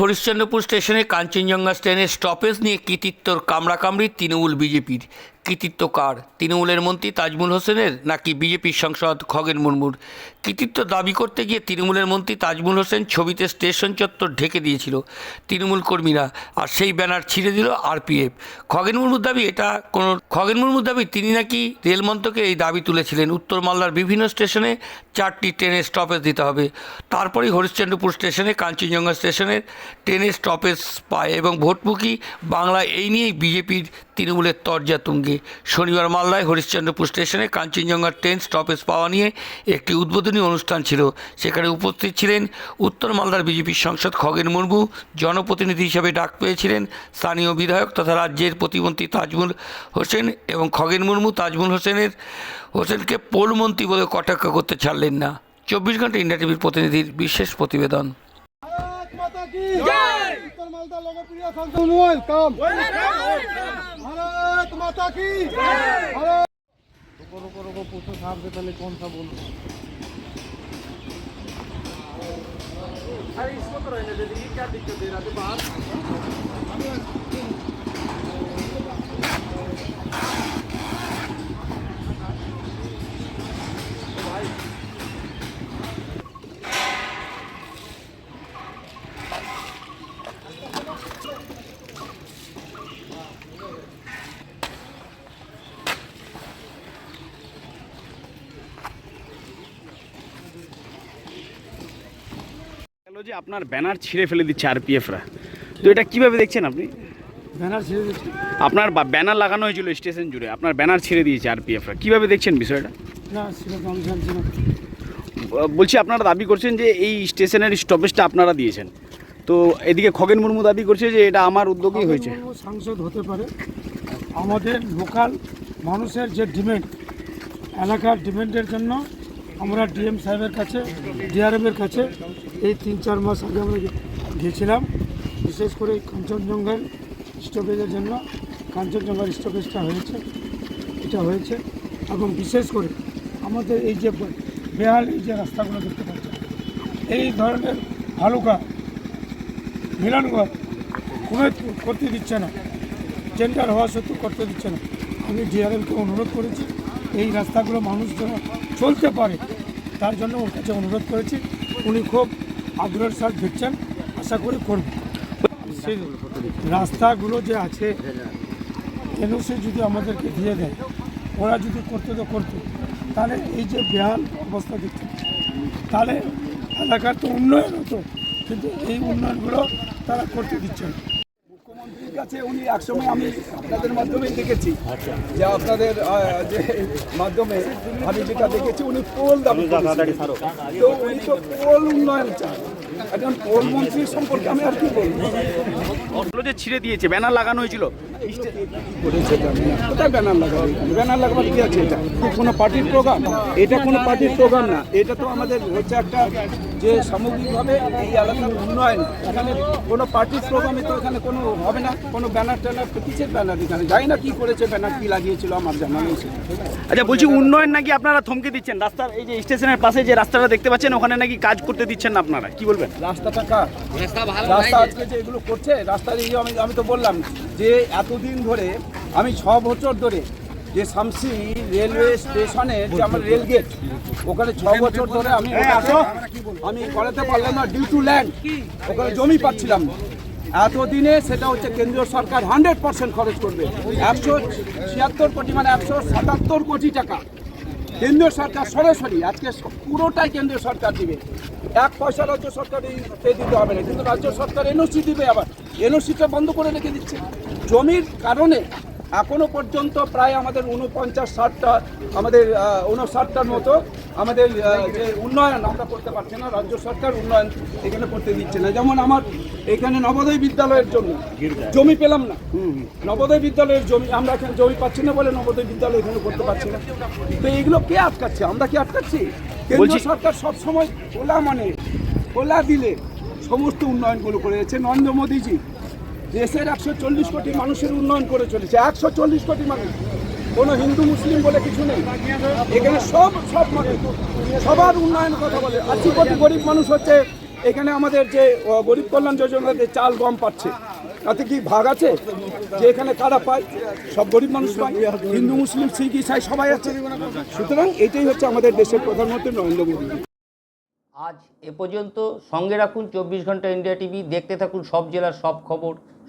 হরিশ্চন্দ্রপুর স্টেশনে কাঞ্চনজঙ্ঘা ট্রেনের স্টপেজ নিয়ে কৃতিত্বর কামড়াকামড়ি তৃণমূল বিজেপির। কৃতিত্ব কার? তৃণমূলের মন্ত্রী তাজমুল হোসেনের নাকি বিজেপির সাংসদ খগেন মুর্মুর? কৃতিত্ব দাবি করতে গিয়ে তৃণমূলের মন্ত্রী তাজমুল হোসেন ছবিতে স্টেশন চত্বর ঢেকে দিয়েছিল তৃণমূল কর্মীরা, আর সেই ব্যানার ছিঁড়ে দিল আরপিএফ। খগেন মুর্মুর দাবি, এটা কোনো খগেন মুর্মুর দাবি, তিনি নাকি রেল মন্ত্রকে এই দাবি তুলেছিলেন, উত্তর মালদার বিভিন্ন স্টেশনে চারটি ট্রেনের স্টপেজ দিতে হবে। তারপরেই হরিশ্চন্দ্রপুর স্টেশনে, কাঞ্চনজঙ্ঘা স্টেশনের ট্রেনের স্টপেজ পায় এবং ভোটমুখী বাংলা এই নিয়েই বিজেপির তৃণমূলের তরজা তুঙ্গে। সঙ্গে শনিবার মালদায় হরিশ্চন্দ্রপুর স্টেশনে কাঞ্চনজঙ্ঘার ট্রেন স্টপেজ পাওয়া নিয়ে একটি উদ্বোধনী অনুষ্ঠান ছিল। সেখানে উপস্থিত ছিলেন উত্তর মালদার বিজেপির সাংসদ খগেন মুর্মু, জনপ্রতিনিধি হিসেবে ডাক পেয়েছিলেন স্থানীয় বিধায়ক তথা রাজ্যের প্রতিমন্ত্রী তাজমুল হোসেন এবং খগেন মুর্মু তাজমুল হোসেনের, হোসেনকে পোলমন্ত্রী বলে কটাক্ষ করতে ছাড়লেন না। চব্বিশ ঘণ্টা ইন্ডিয়া টিভির প্রতিনিধির বিশেষ প্রতিবেদন। जय उत्तर मालदा लोकप्रिय संसद वेलकम भारत माता की भारत रुको रुको रुको पूछो साहब से पहले कौन सा बोलो अरे इसको तो रहने दे दीजिए क्या दिक्कत दे रहा था बाहर গেল যে আপনার ব্যানার ছিঁড়ে ফেলে দিচ্ছে আরপিএফরা। তো এটা কীভাবে দেখছেন আপনি? ব্যানার ছেড়ে দিচ্ছি। আপনার ব্যানার লাগানো হয়েছিল স্টেশন জুড়ে আপনার ব্যানার ছিঁড়ে দিয়েছে আর আরপিএফরা। কীভাবে দেখছেন বিষয়টা? না সেরকম জানছি না। বলছি আপনারা দাবি করছেন যে এই স্টেশনের স্টপেজটা আপনারা দিয়েছেন। তো এদিকে খগেন মুর্মু দাবি করছে যে এটা আমার উদ্যোগেই হয়েছে। সাংসদ হতে পারে। আমাদের লোকাল মানুষের যে ডিমান্ড এলাকার ডিমান্ডের জন্য আমরা ডিএম সাহেবের কাছে ডিআরএমের কাছে এই তিন চার মাস আগে আমরা গিয়েছিলাম। বিশেষ করে কাঞ্চনজঙ্ঘার স্টপেজের জন্য, কাঞ্চনজঙ্ঘার স্টপেজটা হয়েছে, এটা হয়েছে। এবং বিশেষ করে আমাদের এই যে বেহাল এই যে রাস্তাগুলো দেখতে পাচ্ছেন, এই ধরনের ভালুকা মিলনগর কোনো করতে দিচ্ছে না। টেন্ডার হওয়া সত্ত্বেও করতে দিচ্ছে না। আমি ডিআরএমকে অনুরোধ করেছি। এই রাস্তাগুলো মানুষ যেন চলতে পারে, তার জন্য ওর কাছে অনুরোধ করেছি। উনি খুব আগ্রহের সাথে দেখছেন আশা করি করব। রাস্তাগুলো যে আছে এনওসি যদি আমাদেরকে দিয়ে দেয়, ওরা যদি করতে তো করতো। তাহলে এই যে বেহাল অবস্থা দেখতে তাহলে এলাকার তো উন্নয়ন হতো, কিন্তু এই উন্নয়নগুলো তারা করতে দিচ্ছে না। মুখ্যমন্ত্রীর কাছে উনি একসময় আমি আপনাদের মাধ্যমেই দেখেছি। যে আপনাদের যে মাধ্যমে আমি যেটা দেখেছি উনি পোল দাবি তো উনি তো পোল উন্নয়ন চান। একজন পোল মন্ত্রী সম্পর্কে আমি আর কি বলব? যে ছিঁড়ে দিয়েছে ব্যানার লাগানো হয়েছিল। কোথায় ব্যানার লাগাবে ব্যানার লাগাবার কি আছে এটা কোনো পার্টির প্রোগ্রাম এটা কোনো পার্টির প্রোগ্রাম না এটা তো আমাদের হচ্ছে একটা যে সামগ্রিকভাবে এই এলাকার উন্নয়ন এখানে কোনো পার্টির প্রোগ্রামে তো এখানে কোনো হবে না কোনো ব্যানার ট্যানার কিসের ব্যানার এখানে জানি না কি করেছে ব্যানার কি লাগিয়েছিল আমার জানা নেই আচ্ছা বলছি উন্নয়ন নাকি আপনারা থমকে দিচ্ছেন? রাস্তার এই যে স্টেশনের পাশে যে রাস্তাটা দেখতে পাচ্ছেন ওখানে নাকি কাজ করতে দিচ্ছেন না আপনারা? কি বলবেন? রাস্তাটা কার? রাস্তা আজকে যে এগুলো করছে রাস্তার এই যে আমি আমি তো বললাম যে এতদিন ধরে আমি ছ বছর ধরে যে শামসি রেলওয়ে স্টেশনের যে আমার রেল গেট ওখানে ছ বছর ধরে আমি ওটাকে আমি করাতে পারলাম না ডিউ টু ল্যান্ড ওখানে জমি পাচ্ছিলাম না। এতদিনে সেটা হচ্ছে কেন্দ্রীয় সরকার হান্ড্রেড পার্সেন্ট খরচ করবে। একশো ছিয়াত্তর কোটি মানে একশো সাতাত্তর কোটি টাকা। কেন্দ্রীয় সরকার সরাসরি আজকে পুরোটাই কেন্দ্রীয় সরকার দিবে। এক পয়সা রাজ্য সরকার দিতে হবে না কিন্তু রাজ্য সরকার এনওসি দিবে আবার। এনওসিটা বন্ধ করে রেখে দিচ্ছে। জমির কারণে এখনও পর্যন্ত প্রায় আমাদের উনপঞ্চাশ ষাটটা আমাদের উনষাটটার মতো আমাদের যে উন্নয়ন আমরা করতে পারছি না রাজ্য সরকার উন্নয়ন এখানে করতে দিচ্ছে না। যেমন আমার এখানে নবোদয় বিদ্যালয়ের জন্য জমি পেলাম না। নবোদয় বিদ্যালয়ের জমি আমরা এখানে জমি পাচ্ছি না বলে নবোদয় বিদ্যালয় এখানে করতে পারছি না। তো এইগুলো কে আটকাচ্ছে? আমরা কি আটকাচ্ছি? কেন্দ্র সরকার সবসময় খোলা মানে খোলা দিলে সমস্ত উন্নয়নগুলো করেছে নরেন্দ্র মোদীজি দেশের একশো চল্লিশ কোটি মানুষের উন্নয়ন করে চলেছে, একশো চল্লিশ কোটি মানুষ। কোনো হিন্দু, মুসলিম বলে কিছু নেই। এখানে সব সব মানুষ, সবার উন্নয়নের কথা বলে। আশি কোটি গরিব মানুষ হচ্ছে, এখানে আমাদের যে গরিব কল্যাণ যোজনাতে চাল, গম পাচ্ছে। তাতে কি ভাগ আছে? যে এখানে কারা পায়, সব গরিব মানুষ পায়। হিন্দু, মুসলিম, শিখ, ইসাই সবাই আছে। সুতরাং এটাই হচ্ছে আমাদের দেশের প্রধানমন্ত্রী নরেন্দ্র মোদী। আজ এ পর্যন্ত সঙ্গে রাখুন চব্বিশ ঘণ্টা ইন্ডিয়া টিভি, দেখতে থাকুন সব জেলার সব খবর।